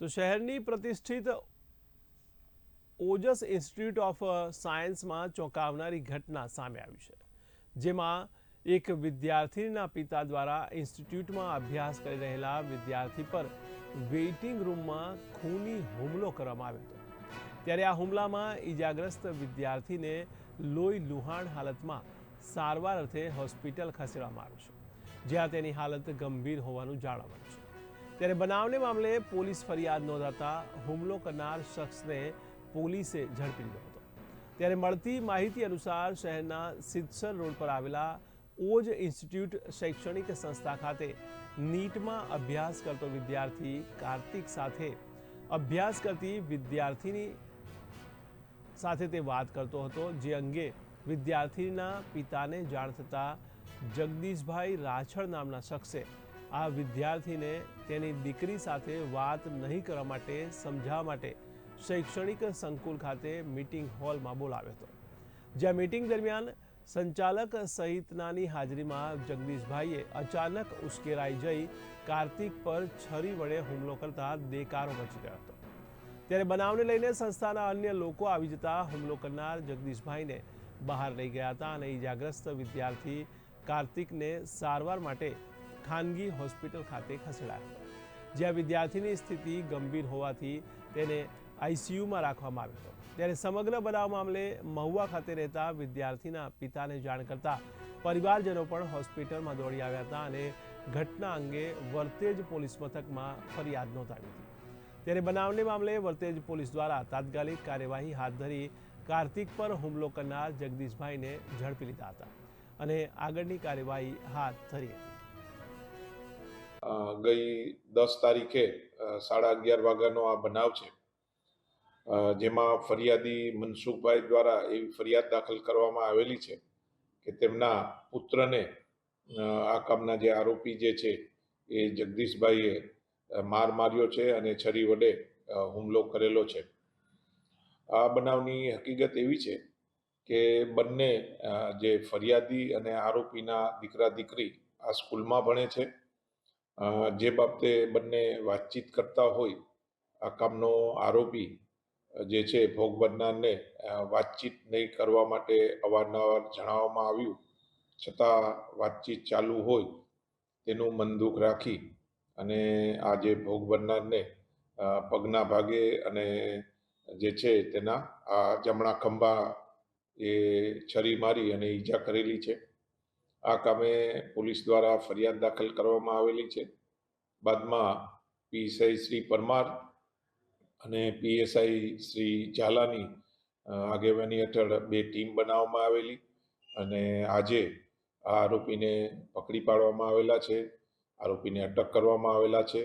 તો શહેરની પ્રતિષ્ઠિત ઓજસ ઇન્સ્ટિટ્યૂટ ઓફ સાયન્સમાં ચોંકાવનારી ઘટના સામે આવી છે, જેમાં એક વિદ્યાર્થીના પિતા દ્વારા ઇન્સ્ટિટ્યૂટમાં અભ્યાસ કરી રહેલા વિદ્યાર્થી પર વેઇટિંગ રૂમમાં ખૂની હુમલો કરવામાં આવ્યો હતો. ત્યારે આ હુમલામાં ઈજાગ્રસ્ત વિદ્યાર્થીને લોહી લુહાણ હાલતમાં સારવાર અર્થે હોસ્પિટલ ખસેડવામાં આવ્યું છે, જ્યાં તેની હાલત ગંભીર હોવાનું જાણવા મળ્યું છે. ત્યારે બનાવને મામલે પોલીસ ફરિયાદ નોંધાતા હુમલો કરનાર શખ્સને પોલીસે ઝડપી લીધો હતો. ત્યારે મળતી માહિતી અનુસાર શહેરના સિદ્ધસર રોડ પર આવેલા ઓજ ઇન્સ્ટિટ્યૂટ શૈક્ષણિક સંસ્થા ખાતે નીટમાં અભ્યાસ કરતો વિદ્યાર્થી કાર્તિક સાથે અભ્યાસ કરતી વિદ્યાર્થીની સાથે તે વાત કરતો હતો, જે અંગે વિદ્યાર્થીના પિતાને જાણ થતાં જગદીશભાઈ રાછડ નામના શખ્સે આ વિદ્યાર્થીને તેની દીકરી સાથે વાત નહીં કરવા માટે, સમજાવવા માટે શૈક્ષણિક સંકુલ ખાતે મિટિંગ હોલમાં બોલાવ્યો હતો. જ્યાં મીટિંગ દરમિયાન સંચાલક સહિતનાની હાજરીમાં જગદીશભાઈએ અચાનક ઉશ્કેરાઈ જઈ કાર્તિક પર છરી વડે હુમલો કરતા દેકારો મચી ગયો હતો. ત્યારે બનાવને લઈને સંસ્થાના અન્ય લોકો આવી જતા હુમલો કરનાર જગદીશભાઈને બહાર લઈ ગયા હતા અને ઈજાગ્રસ્ત વિદ્યાર્થી કાર્તિકને સારવાર માટે ખાનગી હોસ્પિટલ ખાતે ખસેડાયો. જ્યાં વિદ્યાર્થીની સ્થિતિ ગંભીર હોવાથી તેને આઈસીયુમાં રાખવામાં આવ્યો હતો. ત્યારે સમગ્ર બનાવ મામલે મહુવા ખાતે રહેતા વિદ્યાર્થીના પિતાને જાણ કરતા પરિવારજનો પણ હોસ્પિટલમાં દોડી આવ્યા હતા અને ઘટના અંગે વર્તેજ પોલીસ મથકમાં ફરિયાદ નોંધાવી હતી. ત્યારે બનાવને મામલે વર્તેજ પોલીસ દ્વારા તાત્કાલિક કાર્યવાહી હાથ ધરી કાર્તિક પર હુમલો કરનાર જગદીશભાઈને ઝડપી લીધા હતા અને આગળની કાર્યવાહી હાથ ધરી હતી. ગઈ દસ તારીખે સાડા અગિયાર વાગ્યાનો આ બનાવ છે. જેમાં ફરિયાદી મનસુખભાઈ દ્વારા એવી ફરિયાદ દાખલ કરવામાં આવેલી છે કે તેમના પુત્રને આ કામના જે આરોપી જે છે એ જગદીશભાઈએ માર માર્યો છે અને છરી વડે હુમલો કરેલો છે. આ બનાવની હકીકત એવી છે કે બંને જે ફરિયાદી અને આરોપીના દીકરા દીકરી આ સ્કૂલમાં ભણે છે. જે બાબતે બંને વાતચીત કરતા હોય, આ કામનો આરોપી, જે છે ભોગ બનનારને વાતચીત નહીં કરવા માટે અવારનવાર જણાવવામાં આવ્યું. છતાં વાતચીત ચાલુ હોય તેનું મન દુઃખ રાખી અને આ જે ભોગ બનનારને પગના ભાગે અને જે છે તેના, આ જમણા ખંભા એ છરી મારી અને ઈજા કરેલી છે. આ કામે પોલીસ દ્વારા ફરિયાદ દાખલ કરવામાં આવેલી છે. બાદમાં પીએસઆઈ શ્રી પરમાર અને પીએસઆઈ શ્રી ઝાલાની આગેવાની હેઠળ બે ટીમ બનાવવામાં આવેલી અને આજે આ આરોપીને પકડી પાડવામાં આવેલા છે. આરોપીને અટક કરવામાં આવેલા છે.